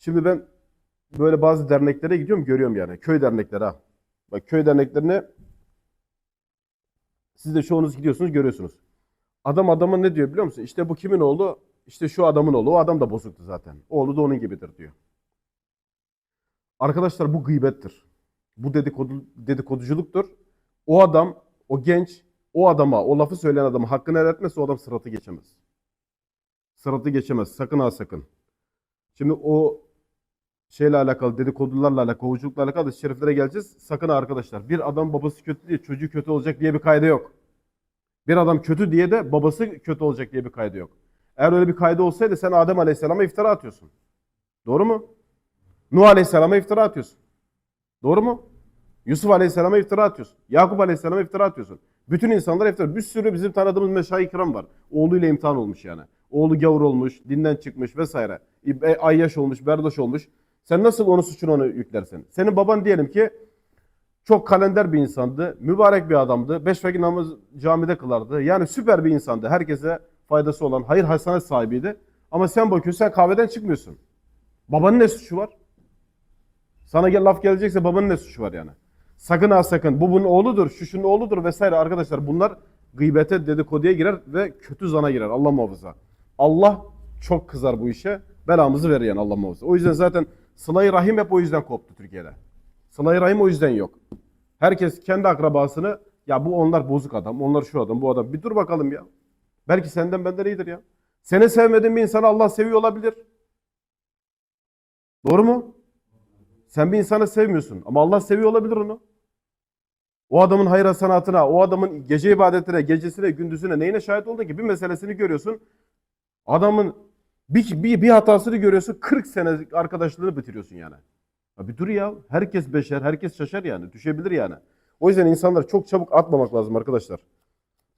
Şimdi ben böyle bazı derneklere gidiyorum görüyorum yani. Köy dernekleri ha. Bak köy derneklerine siz de çoğunuz gidiyorsunuz görüyorsunuz. Adam adama ne diyor biliyor musun? İşte bu kimin oğlu? İşte şu adamın oğlu. O adam da bozuktu zaten. Oğlu da onun gibidir diyor. Arkadaşlar bu gıybettir. Bu dedikodu, dedikoduculuktur. O adam, o genç, o adama, o lafı söyleyen adama hakkını helal etmezse o adam sıratı geçemez. Sıratı geçemez. Sakın ha sakın. Şimdi o şeyle alakalı, dedikodularla alakalı, kovuculukla alakalı da şeriflere geleceğiz. Sakın arkadaşlar. Bir adam babası kötü diye çocuğu kötü olacak diye bir kaydı yok. Bir adam kötü diye de babası kötü olacak diye bir kaydı yok. Eğer öyle bir kaydı olsaydı sen Adem Aleyhisselam'a iftira atıyorsun. Doğru mu? Nuh Aleyhisselam'a iftira atıyorsun. Doğru mu? Yusuf Aleyhisselam'a iftira atıyorsun. Yakup Aleyhisselam'a iftira atıyorsun. Bütün insanlara iftira. Bir sürü bizim tanıdığımız meşayih kiram var. Oğluyla imtihan olmuş yani. Oğlu gavur olmuş, dinden çıkmış vesaire. E, Ayyaş olmuş, berdoş olmuş. Sen nasıl onun suçunu onu yüklersin? Senin baban diyelim ki çok kalender bir insandı, mübarek bir adamdı, beş vakit namaz camide kılardı. Yani süper bir insandı, herkese faydası olan, hayır hasanet sahibiydi. Ama sen bakıyorsun, sen kahveden çıkmıyorsun. Babanın ne suçu var? Sana gel laf gelecekse babanın ne suçu var yani? Sakın ha sakın. Bu bunun oğludur, şu şunun oğludur vesaire arkadaşlar. Bunlar gıybete, dedikoduya girer ve kötü zana girer. Allah muhafaza. Allah çok kızar bu işe. Belamızı verir Allah muhafaza. O yüzden zaten Sıla-i Rahim hep o yüzden koptu Türkiye'de. Sıla-i Rahim o yüzden yok. Herkes kendi akrabasını ya bu onlar bozuk adam, onlar şu adam, bu adam. Bir dur bakalım ya. Belki senden benden iyidir ya. Seni sevmediğin bir insanı Allah seviyor olabilir. Doğru mu? Sen bir insanı sevmiyorsun ama Allah seviyor olabilir onu. O adamın hayır hasenatına, o adamın gece ibadetine, gecesine, gündüzüne neyine şahit oldun ki? Bir meselesini görüyorsun. Adamın bir, bir, bir hatasını görüyorsun. 40 sene arkadaşlığını bitiriyorsun yani. Ya bir dur ya. Herkes beşer, herkes şaşar yani. Düşebilir yani. O yüzden insanlar çok çabuk atmamak lazım arkadaşlar.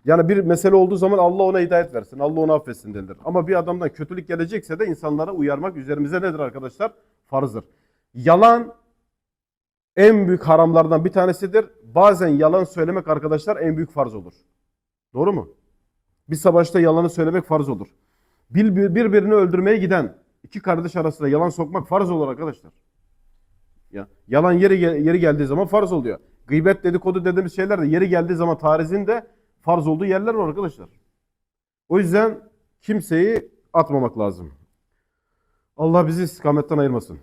Yani bir mesele olduğu zaman Allah ona hidayet versin. Allah onu affetsin denilir. Ama bir adamdan kötülük gelecekse de insanlara uyarmak üzerimize nedir arkadaşlar? Farzdır. Yalan en büyük haramlardan bir tanesidir. Bazen yalan söylemek arkadaşlar en büyük farz olur. Doğru mu? Bir savaşta yalanı söylemek farz olur. Bir, bir- birbirini öldürmeye giden iki kardeş arasında yalan sokmak farz olur arkadaşlar. Ya, yalan yeri yeri geldiği zaman farz oluyor. Gıybet dedikodu dediğimiz şeyler de yeri geldiği zaman tarizin de farz olduğu yerler var arkadaşlar. O yüzden kimseyi atmamak lazım. Allah bizi istikametten ayırmasın.